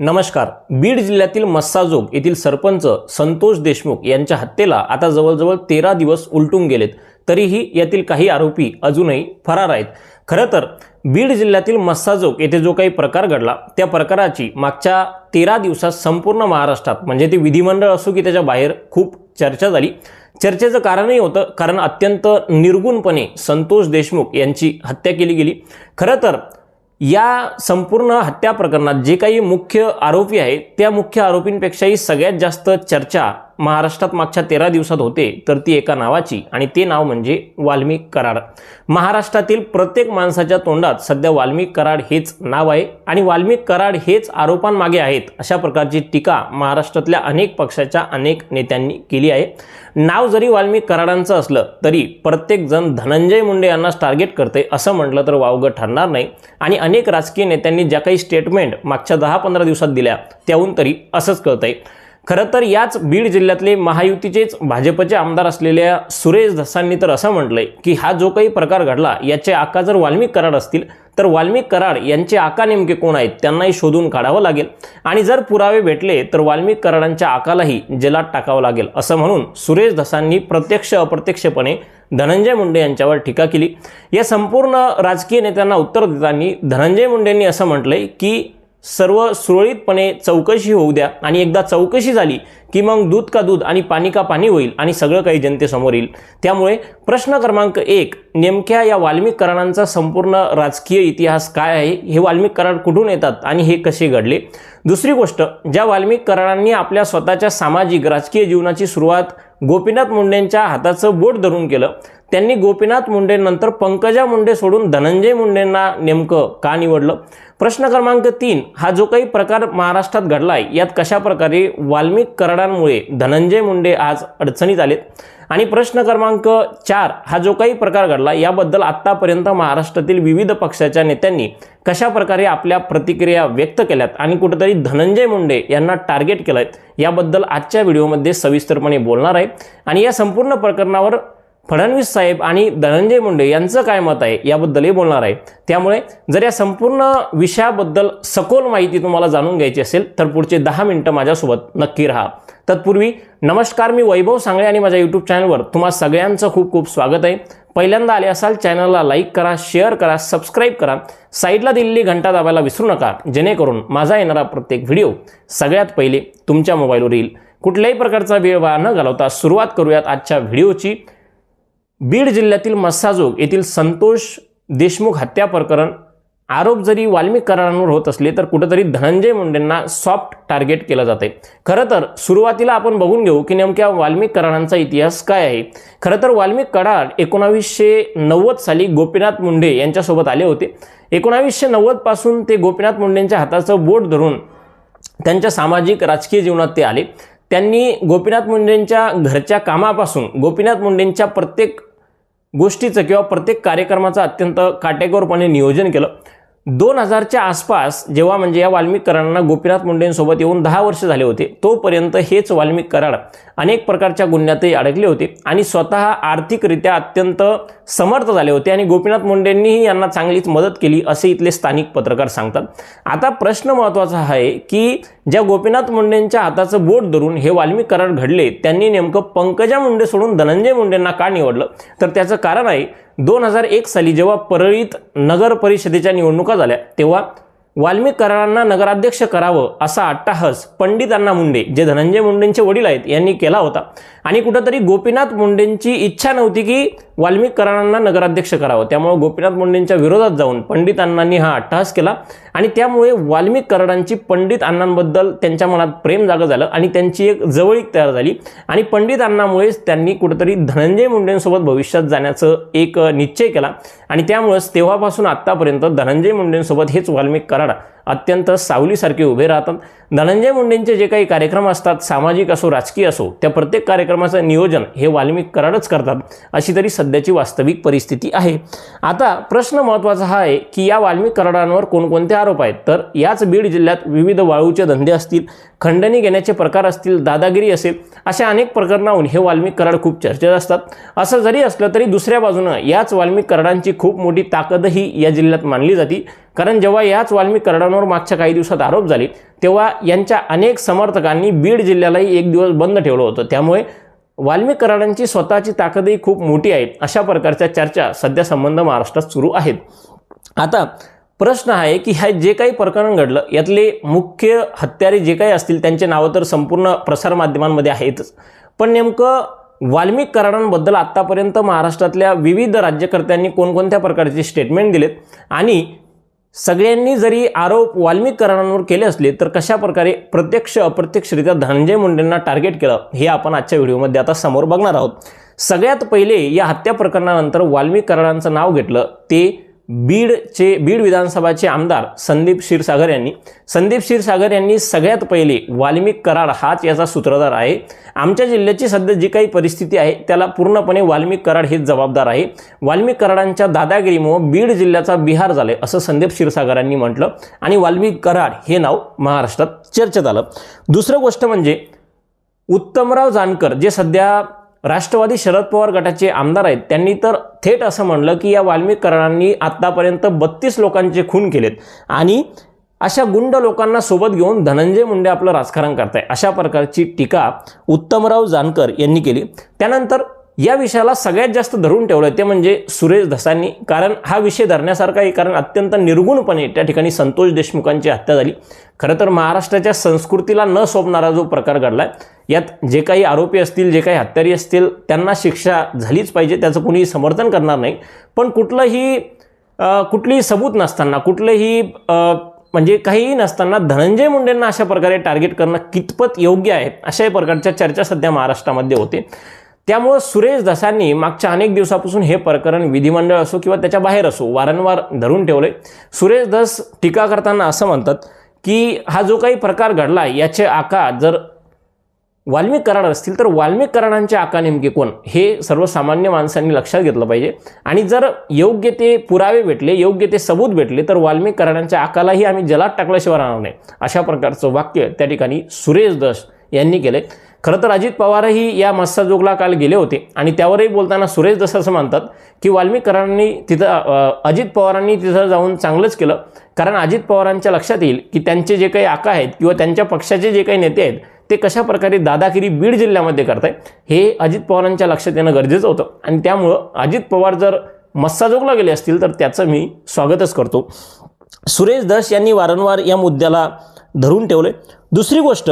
नमस्कार. बीड जिल्ह्यातील मस्साजोग येथील सरपंच संतोष देशमुख यांच्या हत्येला आता जवळजवळ तेरा दिवस उलटून गेलेत. तरीही यातील काही आरोपी अजूनही फरार आहेत. खरं तर बीड जिल्ह्यातील मस्साजोग येथे जो काही प्रकार घडला त्या प्रकाराची मागच्या तेरा दिवसात संपूर्ण महाराष्ट्रात म्हणजे ते विधिमंडळ असो की त्याच्या बाहेर खूप चर्चा झाली. चर्चेचं कारणही होतं कारण अत्यंत निर्गुणपणे संतोष देशमुख यांची हत्या केली गेली. खरं तर या संपूर्ण हत्या प्रकरणात जे काही मुख्य आरोपी आहेत त्या मुख्य आरोपींपेक्षाही सगळ्यात जास्त चर्चा महाराष्ट्रात मागच्या तेरा दिवसात होते तर ती एका नावाची आणि ते नाव म्हणजे वाल्मिक कराड. महाराष्ट्रातील प्रत्येक माणसाच्या तोंडात सध्या वाल्मिक कराड हेच नाव आहे आणि वाल्मिक कराड हेच आरोपांमागे आहेत अशा प्रकारची टीका महाराष्ट्रातल्या अनेक पक्षाच्या अनेक नेत्यांनी केली आहे. नाव जरी वाल्मिक कराडांचं असलं तरी प्रत्येक जण धनंजय मुंडे यांनाच टार्गेट करते असं म्हटलं तर वावगं ठरणार नाही. आणि अनेक राजकीय नेत्यांनी ज्या काही स्टेटमेंट मागच्या दहा पंधरा दिवसात दिल्या त्याहून तरी असंच कळतंय. खरं तर याच बीड जिल्ह्यातले महायुतीचेच भाजपचे आमदार असलेल्या सुरेश धसांनी तर असं म्हटलंय की हा जो काही प्रकार घडला याचे आका जर वाल्मिक कराड असतील तर वाल्मिक कराड यांचे आका नेमके कोण आहेत त्यांनाही शोधून काढावं लागेल. आणि जर पुरावे भेटले तर वाल्मिक कराडांच्या आकालाही जलात टाकावं लागेल असं म्हणून सुरेश धसांनी प्रत्यक्ष अप्रत्यक्षपणे धनंजय मुंडे यांच्यावर टीका केली. या संपूर्ण राजकीय नेत्यांना उत्तर देताना धनंजय मुंडेंनी असं म्हटलंय की सर्व सुरळीतपणे चौकशी होऊ द्या आणि एकदा चौकशी झाली की मग दूध का दूध आणि पाणी का पाणी होईल आणि सगळं काही जनतेसमोर येईल. त्यामुळे प्रश्न क्रमांक एक नेमक्या या वाल्मिक करणांचा संपूर्ण राजकीय इतिहास काय आहे? हे वाल्मिक करार कुठून येतात आणि हे कसे घडले? दुसरी गोष्ट ज्या वाल्मिक करणांनी आपल्या स्वतःच्या सामाजिक राजकीय जीवनाची सुरुवात गोपीनाथ मुंडेंच्या हाताचं बोट धरून केलं त्यांनी गोपीनाथ मुंडेंनंतर पंकजा मुंडे सोडून धनंजय मुंडेंना नेमकं का निवडलं? प्रश्न क्रमांक तीन हा जो काही प्रकार महाराष्ट्रात घडला आहे यात कशा प्रकारे वाल्मिक कराडांमुळे धनंजय मुंडे आज अडचणीत आलेत? आणि प्रश्न क्रमांक चार हा जो काही प्रकार घडला याबद्दल आत्तापर्यंत महाराष्ट्रातील विविध पक्षाच्या नेत्यांनी कशा प्रकारे आपल्या प्रतिक्रिया व्यक्त केल्यात आणि कुठेतरी धनंजय मुंडे यांना टार्गेट केलंय याबद्दल आजच्या व्हिडिओमध्ये सविस्तरपणे बोलणार आहे. आणि या संपूर्ण प्रकरणावर फडणवीस साहेब आणि धनंजय मुंडे यांचं काय मत आहे याबद्दलही बोलणार आहे. त्यामुळे जर या संपूर्ण विषयाबद्दल सखोल माहिती तुम्हाला जाणून घ्यायची असेल तर पुढचे दहा मिनिटं माझ्यासोबत नक्की राहा. तत्पूर्वी नमस्कार मी वैभव सांगळे आणि माझ्या यूट्यूब चॅनलवर तुम्हा सगळ्यांचं खूप खूप स्वागत आहे. पहिल्यांदा आले असाल चॅनलला लाईक करा शेअर करा सबस्क्राईब करा. साईडला दिलेली घंटा दाबायला विसरू नका जेणेकरून माझा येणारा प्रत्येक व्हिडिओ सगळ्यात पहिले तुमच्या मोबाईलवर येईल कुठल्याही प्रकारचा वेळ वाया न घालवता सुरुवात करूयात आजच्या व्हिडिओची बीड जिल्ह्यातील मस्साजोग येथील संतोष देशमुख हत्या प्रकरण आरोप जरी वाल्मिक करारांवर होत असले तर कुठंतरी धनंजय मुंडेंना सॉफ्ट टार्गेट केलं जाते खरं तर सुरुवातीला आपण बघून घेऊ की नेमक्या वाल्मिक करारांचा इतिहास काय आहे. खरं तर वाल्मिक करार एकोणावीसशे नव्वद साली गोपीनाथ मुंडे यांच्यासोबत आले होते. एकोणावीसशे नव्वदपासून ते गोपीनाथ मुंडेंच्या हाताचं बोट धरून त्यांच्या सामाजिक राजकीय जीवनात ते आले. त्यांनी गोपीनाथ मुंडेंच्या घरच्या कामापासून गोपीनाथ मुंडेंच्या प्रत्येक गोष्टीचं किंवा प्रत्येक कार्यक्रमाचं अत्यंत काटेकोरपणे नियोजन केलं. दोन हजारच्या आसपास जेव्हा म्हणजे या वाल्मिक गोपीनाथ मुंडेंसोबत येऊन दहा वर्ष झाले होते तोपर्यंत हेच वाल्मिक कराड अनेक प्रकारच्या गुन्ह्यातही अडकले होते आणि स्वतः आर्थिकरित्या अत्यंत समर्थ झाले होते आणि गोपीनाथ मुंडेंनीही यांना चांगलीच मदत केली असे इथले स्थानिक पत्रकार सांगतात. आता प्रश्न महत्त्वाचा आहे की ज्या गोपीनाथ मुंडेंच्या हाताचं बोट धरून हे वाल्मिक कराड घडले त्यांनी नेमकं पंकजा मुंडे सोडून धनंजय मुंडेंना का निवडलं? तर त्याचं कारण आहे दोन हजार एक साली जेव्हा परळीत नगर परिषदेच्या निवडणुका झाल्या तेव्हा वाल्मिक करारांना नगराध्यक्ष करावं असा अट्टाहस पंडित अण्णा मुंडे जे धनंजय मुंडेंचे वडील आहेत यांनी केला होता. आणि कुठंतरी गोपीनाथ मुंडेंची इच्छा नव्हती की वाल्मिक करारांना नगराध्यक्ष करावं. त्यामुळे गोपीनाथ मुंडेंच्या विरोधात जाऊन पंडित अण्णांनी हा अट्टहास केला. आणि त्यामुळे वाल्मिक कराडांची पंडित अण्णांबद्दल त्यांच्या मनात प्रेम जागं झालं आणि त्यांची एक जवळीक तयार झाली. आणि पंडित अण्णामुळेच त्यांनी कुठंतरी धनंजय मुंडेंसोबत भविष्यात जाण्याचं एक निश्चय केला. आणि त्यामुळेच तेव्हापासून आत्तापर्यंत धनंजय मुंडेंसोबत हेच वाल्मिक कराड अत्यंत सावलीसारखे उभे राहतात. धनंजय मुंडेंचे जे काही कार्यक्रम असतात सामाजिक असो राजकीय असो त्या प्रत्येक कार्यक्रमाचं नियोजन हे वाल्मिक कराडच करतात अशी तरी सध्याची वास्तविक परिस्थिती आहे. आता प्रश्न महत्त्वाचा हा आहे की या वाल्मिक कराडांवर कोणकोणते आरोप आहेत? तर याच बीड जिल्ह्यात विविध वाळूचे धंदे असतील खंडणी घेण्याचे प्रकार असतील दादागिरी असेल अशा अनेक प्रकरणाहून हे वाल्मिक कराड खूप चर्चेत असतात. असं जरी असलं तरी दुसऱ्या बाजूनं याच वाल्मिक कराडांची खूप मोठी ताकदही या जिल्ह्यात मानली जाते. कारण जेव्हा याच वाल्मिक करडांवर मागच्या काही दिवसात आरोप झाले तेव्हा यांच्या अनेक समर्थकांनी बीड जिल्ह्यालाही एक दिवस बंद ठेवलं होतं. त्यामुळे वाल्मिक कराडांची स्वतःची ताकदही खूप मोठी आहे अशा प्रकारच्या चर्चा सध्या संबंध महाराष्ट्रात सुरू आहेत. आता प्रश्न आहे की ह्या जे काही प्रकरण घडलं यातले मुख्य हत्यारे जे काही असतील त्यांचे नावं तर संपूर्ण प्रसारमाध्यमांमध्ये आहेतच. पण नेमकं वाल्मिक कराडांबद्दल आत्तापर्यंत महाराष्ट्रातल्या विविध राज्यकर्त्यांनी कोणकोणत्या प्रकारचे स्टेटमेंट दिलेत आणि सगळ्यांनी जरी आरोप वाल्मिकरणांवर केले असले तर कशा प्रकारे प्रत्यक्ष अप्रत्यक्षरित्या धनंजय मुंडेंना टार्गेट केलं हे आपण आजच्या व्हिडिओमध्ये आता समोर बघणार आहोत. सगळ्यात पहिले या हत्या प्रकरणानंतर वाल्मिकरणांचं नाव घेतलं ते बीडचे बीड विधानसभाचे आमदार संदीप क्षीरसागर यांनी. संदीप क्षीरसागर यांनी सगळ्यात पहिले वाल्मिक कराड हाच याचा सूत्रधार आहे. आमच्या जिल्ह्याची सध्या जी काही परिस्थिती आहे त्याला पूर्णपणे वाल्मिक कराड हेच जबाबदार आहे. वाल्मिक कराडांच्या दादागिरीमुळं बीड जिल्ह्याचा बिहार झाले असं संदीप क्षीरसागरांनी म्हटलं. आणि वाल्मिक कराड हे नाव महाराष्ट्रात चर्चेत आलं. दुसरं गोष्ट म्हणजे उत्तमराव जानकर जे सध्या राष्ट्रवादी शरद पवार गटाचे आमदार आहेत. त्यांनी तर थेट असं म्हणलं की या वाल्मिक करारांनी आत्तापर्यंत बत्तीस लोकांचे खून केलेत. आणि अशा गुंड लोकांना सोबत घेऊन धनंजय मुंडे आपलं राजकारण करताय अशा प्रकारची टीका उत्तमराव जानकर यांनी केली. त्यानंतर या विषयाला सगळ्यात जास्त धरून ठेवलं ते म्हणजे सुरेश धसांनी. कारण हा विषय धरण्यासारखा आहे कारण अत्यंत निर्गुणपणे त्या ठिकाणी संतोष देशमुखांची हत्या झाली. खरं तर महाराष्ट्राच्या संस्कृतीला न सोपणारा जो प्रकार घडला आहे यात जे काही आरोपी असतील जे काही हत्यारी असतील त्यांना शिक्षा झालीच पाहिजे त्याचं कुणीही समर्थन करणार नाही. पण कुठलंही कुठलीही सबूत नसताना कुठलंही म्हणजे काहीही नसताना धनंजय मुंडेंना अशा प्रकारे टार्गेट करणं कितपत योग्य आहे अशाही प्रकारच्या चर्चा सध्या महाराष्ट्रामध्ये होते. त्यामुळं सुरेश दसांनी मागच्या अनेक दिवसापासून हे प्रकरण विधिमंडळ असो किंवा त्याच्या बाहेर असो वारंवार धरून ठेवले सुरेश दस टीका करताना असं म्हणतात की हा जो काही प्रकार घडला याचे आका जर वाल्मिक कराड असतील तर वाल्मिक कराडांचे आका नेमके कोण? हे सर्वसामान्य माणसांनी लक्षात घेतलं पाहिजे. आणि जर योग्य ते पुरावे भेटले योग्य ते सबूत भेटले तर वाल्मिक कराडांच्या आकालाही आम्ही जलात टाकल्याशिवाय राहणार नाही. अशा प्रकारचं वाक्य त्या ठिकाणी सुरेश दस यांनी केले खरं तर अजित पवारही या मस्साजोगला काल गेले होते. आणि त्यावरही बोलताना सुरेश दस असं की वाल्मिकरांनी तिथं अजित पवारांनी तिथं जाऊन चांगलंच केलं. कारण अजित पवारांच्या लक्षात येईल की त्यांचे जे काही आका आहेत किंवा त्यांच्या पक्षाचे जे काही नेते आहेत ते कशा प्रकारे दादागिरी बीड जिल्ह्यामध्ये करताय हे अजित पवारांच्या लक्षात येणं गरजेचं होतं. आणि त्यामुळं अजित पवार जर मस्साजोगला गेले असतील तर त्याचं मी स्वागतच करतो. सुरेश दस यांनी वारंवार या मुद्द्याला धरून ठेवले दुसरी गोष्ट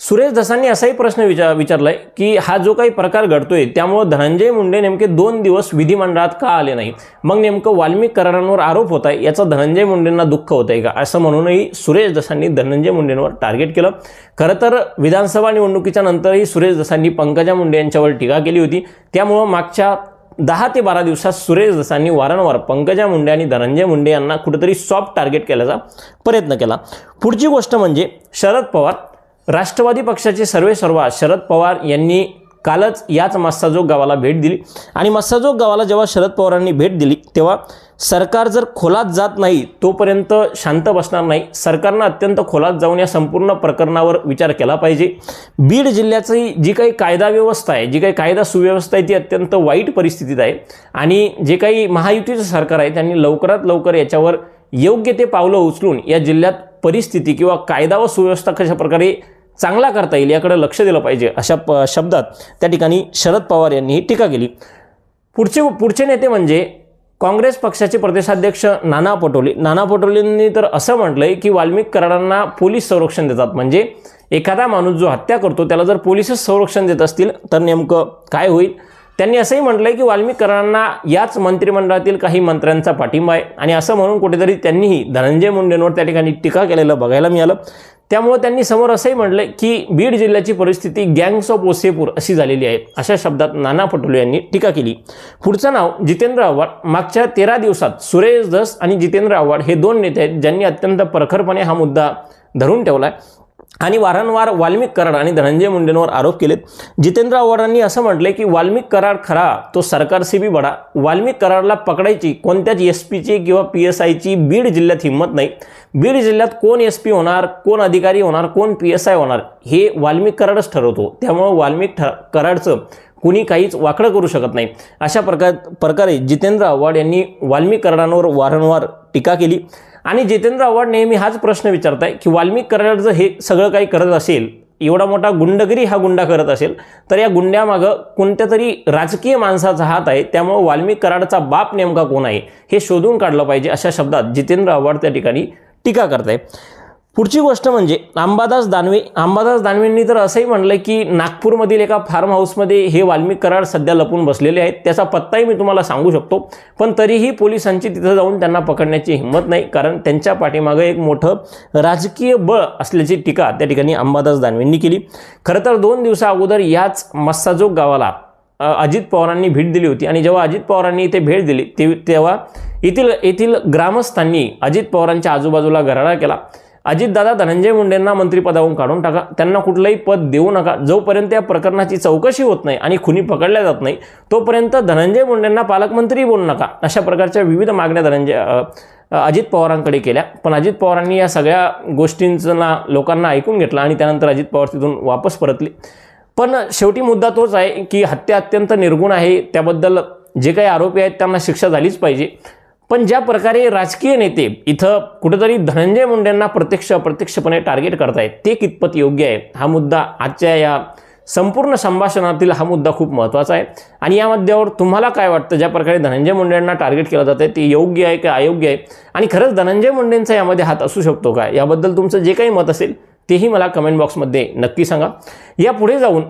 सुरेश दसांनी असाही प्रश्न विचार विचारलाय की हा जो काही प्रकार घडतोय त्यामुळं धनंजय मुंडे नेमके दोन दिवस विधिमंडळात का आले नाही? मग नेमकं वाल्मिक करारांवर आरोप होत आहे याचा धनंजय मुंडेंना दुःख होत आहे का? असं म्हणूनही सुरेश दसांनी धनंजय मुंडेंवर टार्गेट केलं. खरं तर विधानसभा निवडणुकीच्या नंतरही सुरेश दसांनी पंकजा मुंडे यांच्यावर टीका केली होती. त्यामुळं मागच्या दहा ते बारा दिवसात सुरेश दसांनी वारंवार पंकजा मुंडे आणि धनंजय मुंडे यांना कुठेतरी सॉफ्ट टार्गेट केल्याचा प्रयत्न केला. पुढची गोष्ट म्हणजे शरद पवार राष्ट्रवादी पक्षाचे सर्वे सर्वा शरद पवार यांनी कालच याच मस्साजोग गावाला भेट दिली. आणि मस्साजोग गावाला जेव्हा शरद पवारांनी भेट दिली तेव्हा सरकार जर खोलात जात नाही तोपर्यंत शांत बसणार नाही. सरकारनं अत्यंत खोलात जाऊन या संपूर्ण प्रकरणावर विचार केला पाहिजे. बीड जिल्ह्याची जी काही कायदा व्यवस्था आहे जी काही कायदा सुव्यवस्था आहे ती अत्यंत वाईट परिस्थितीत आहे. आणि जे काही महायुतीचं सरकार आहे त्यांनी लवकरात लवकर याच्यावर योग्य ते पावलं उचलून या जिल्ह्यात परिस्थिती किंवा कायदा व सुव्यवस्था कशा प्रकारे चांगला करता येईल याकडे लक्ष दिलं पाहिजे अशा प शब्दात. त्या ठिकाणी शरद पवार यांनी टीका केली. पुढचे पुढचे नेते म्हणजे काँग्रेस पक्षाचे प्रदेशाध्यक्ष नाना पटोले. नाना पटोलेंनी तर असं म्हटलं आहे की वाल्मिक कराडांना पोलीस संरक्षण देतात. म्हणजे एखादा माणूस जो हत्या करतो त्याला जर पोलीसच संरक्षण देत असतील तर नेमकं काय होईल? त्यांनी असंही म्हटलं आहे की वाल्मिक कराडांना याच मंत्रिमंडळातील काही मंत्र्यांचा पाठिंबा आहे. आणि असं म्हणून कुठेतरी त्यांनीही धनंजय मुंडेंवर त्या ठिकाणी टीका केलेलं बघायला मिळालं. त्यामुळे त्यांनी समोर असंही म्हटलं की बीड जिल्ह्याची परिस्थिती गँग्स ऑफ ओसेपूर अशी झालेली आहे अशा शब्दात नाना पटोले यांनी टीका केली. पुढचं नाव जितेंद्र आव्हाड. मागच्या तेरा दिवसात सुरेश दस आणि जितेंद्र आव्हाड हे दोन नेते आहेत ज्यांनी अत्यंत प्रखरपणे हा मुद्दा धरून ठेवला आहे आणि वारंवार वाल्मिक कराड आणि धनंजय मुंडेंवर आरोप केलेत. जितेंद्र आव्हाडांनी असं म्हटलंय की वाल्मिक कराड खरा तो सरकारशी बी बडा. वाल्मिक कराडला पकडायची कोणत्याच एस पीची किंवा पी एस आयची बीड जिल्ह्यात हिंमत नाही. बीड जिल्ह्यात कोण एस पी होणार कोण अधिकारी होणार कोण पी एस आय होणार हे वाल्मिक कराडच ठरवतो. त्यामुळं वाल्मिक ठ कराडचं कुणी काहीच वाकडं करू शकत नाही. अशा प्रकार प्रकारे जितेंद्र आव्हाड यांनी वाल्मिक कराडांवर वारंवार टीका केली. आणि जितेंद्र आव्हाड नेहमी हाच प्रश्न विचारत आहे की वाल्मिक कराड जर हे सगळं काही करत असेल एवढा मोठा गुंडगिरी हा गुंडा करत असेल तर या गुंड्यामागं कोणत्या तरी राजकीय माणसाचा हात आहे त्यामुळे वाल्मिक कराडचा बाप नेमका कोण आहे हे शोधून काढलं पाहिजे अशा शब्दात जितेंद्र आव्हाड त्या ठिकाणी टीका करत आहे पुढची गोष्ट म्हणजे अंबादास दानवे अंबादास दानवेंनी तर असंही म्हणलं की नागपूरमधील एका फार्म हाऊसमध्ये हे वाल्मिक कराड सध्या लपून बसलेले आहेत. त्याचा पत्ताही मी तुम्हाला सांगू शकतो. पण तरीही पोलिसांची तिथं जाऊन त्यांना पकडण्याची हिंमत नाही. कारण त्यांच्या पाठीमागं एक मोठं राजकीय बळ असल्याची टीका त्या ठिकाणी अंबादास दानवेंनी केली. खरं तर दोन दिवसा अगोदर याच मस्साजोग गावाला अजित पवारांनी भेट दिली होती. आणि जेव्हा अजित पवारांनी इथे भेट दिली ते तेव्हा येथील येथील ग्रामस्थांनी अजित पवारांच्या आजूबाजूला गराडा केला. अजितदादा धनंजय मुंडेंना मंत्रिपदावरून काढून टाका. त्यांना कुठलंही पद देऊ नका. जोपर्यंत या प्रकरणाची चौकशी होत नाही आणि खुनी पकडल्या जात नाही तोपर्यंत धनंजय मुंडेंना पालकमंत्री बोलू नका. अशा प्रकारच्या विविध मागण्या धनंजय अजित पवारांकडे केल्या. पण अजित पवारांनी या सगळ्या गोष्टींचा लोकांना ऐकून घेतलं आणि त्यानंतर अजित पवार तिथून वापस परतले. पण शेवटी मुद्दा तोच आहे की हत्या अत्यंत निर्गुण आहे. त्याबद्दल जे काही आरोपी आहेत त्यांना शिक्षा झालीच पाहिजे. पण ज्या प्रकारे राजकीय नेते इथं कुठेतरी धनंजय मुंडेंना प्रत्यक्ष अप्रत्यक्षपणे टार्गेट करतायत ते कितपत योग्य आहे? हा मुद्दा आजच्या या संपूर्ण संभाषणातील हा मुद्दा खूप महत्त्वाचा आहे. आणि या मुद्द्यावर तुम्हाला काय वाटतं? ज्या प्रकारे धनंजय मुंडेंना टार्गेट केलं जातं ते योग्य आहे का अयोग्य आहे? आणि खरंच धनंजय मुंडेंचा यामध्ये हात असू शकतो का? याबद्दल तुमचं जे काही मत असेल तेही मला कमेंट बॉक्समध्ये नक्की सांगा. या पुढे जाऊन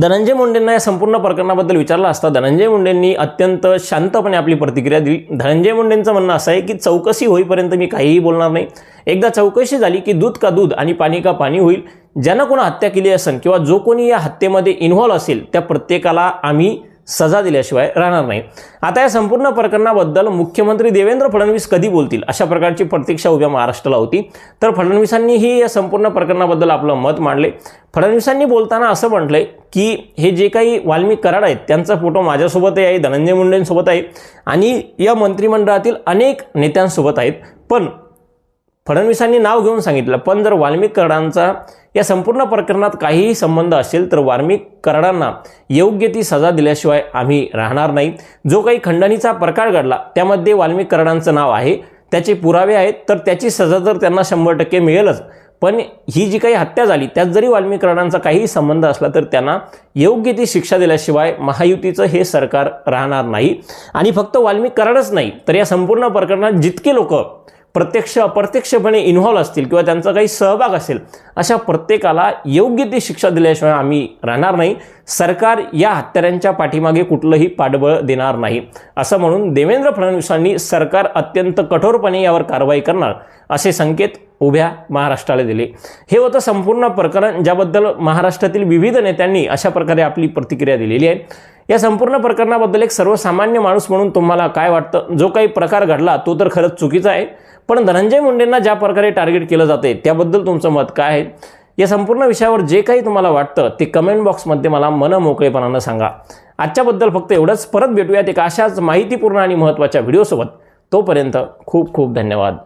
धनंजय मुंडेंना या संपूर्ण प्रकरणाबद्दल विचारलं असता धनंजय मुंडेंनी अत्यंत शांतपणे आपली प्रतिक्रिया दिली. धनंजय मुंडेंचं म्हणणं असं आहे की चौकशी होईपर्यंत मी काहीही बोलणार नाही. एकदा चौकशी झाली की दूध का दूध आणि पाणी का पाणी होईल. ज्यानं कोणा हत्या केली असेल किंवा जो कोणी या हत्येमध्ये इन्व्हॉल्व असेल त्या प्रत्येकाला आम्ही सजा दिल्याशिवाय राहणार नाही. आता या संपूर्ण प्रकरणाबद्दल मुख्यमंत्री देवेंद्र फडणवीस कधी बोलतील? अशा प्रकारची प्रतीक्षा उभ्या महाराष्ट्राला होती. तर फडणवीसांनीही या संपूर्ण प्रकरणाबद्दल आपलं मत मांडले. फडणवीसांनी बोलताना असं म्हटलंय की हे जे काही वाल्मिक कराड आहेत त्यांचा फोटो माझ्यासोबतही आहे धनंजय मुंडेंसोबत आहे. आणि या मंत्रिमंडळातील अनेक नेत्यांसोबत आहेत. पण फडणवीसांनी नाव घेऊन सांगितलं पण जर वाल्मिक कराडांचा या संपूर्ण प्रकरणात काहीही संबंध असेल तर वाल्मिक कराडांना योग्य ती सजा दिल्याशिवाय आम्ही राहणार नाही. जो काही खंडणीचा प्रकार घडला त्यामध्ये वाल्मिक कराडांचं नाव आहे त्याचे पुरावे आहेत तर त्याची सजा तर त्यांना शंभर टक्के मिळेलच. पण ही जी काही हत्या झाली त्यात जरी वाल्मिक कराडांचा काहीही संबंध असला तर त्यांना योग्य ती शिक्षा दिल्याशिवाय महायुतीचं हे सरकार राहणार नाही. आणि फक्त वाल्मिक कराडच नाही तर या संपूर्ण प्रकरणात जितके लोक प्रत्यक्ष अप्रत्यक्षपणे इन्व्हॉल्व असतील किंवा त्यांचा काही सहभाग असेल अशा प्रत्येकाला योग्य ती शिक्षा दिल्याशिवाय आम्ही राहणार नाही. सरकार या हत्याऱ्यांच्या पाठीमागे कुठलंही पाठबळ देणार नाही. असं म्हणून देवेंद्र फडणवीसांनी सरकार अत्यंत कठोरपणे यावर कारवाई करणार असे संकेत उभ्या महाराष्ट्राला दिले. हे होतं संपूर्ण प्रकरण ज्याबद्दल महाराष्ट्रातील विविध नेत्यांनी अशा प्रकारे आपली प्रतिक्रिया दिलेली आहे. या संपूर्ण प्रकरणाबद्दल एक सर्वसामान्य माणूस म्हणून तुम्हाला काय वाटतं? जो काही प्रकार घडला तो तर खरंच चुकीचा आहे. पण धनंजय मुंडेंना ज्या प्रकारे टार्गेट केलं जाते त्याबद्दल तुमचं मत काय आहे? या संपूर्ण विषयावर जे काही तुम्हाला वाटतं ते कमेंट बॉक्समध्ये मला मन मोकळेपणानं सांगा. आजच्याबद्दल फक्त एवढंच. परत भेटूयात एका अशाच माहितीपूर्ण आणि महत्त्वाच्या व्हिडिओसोबत तोपर्यंत खूप खूप धन्यवाद.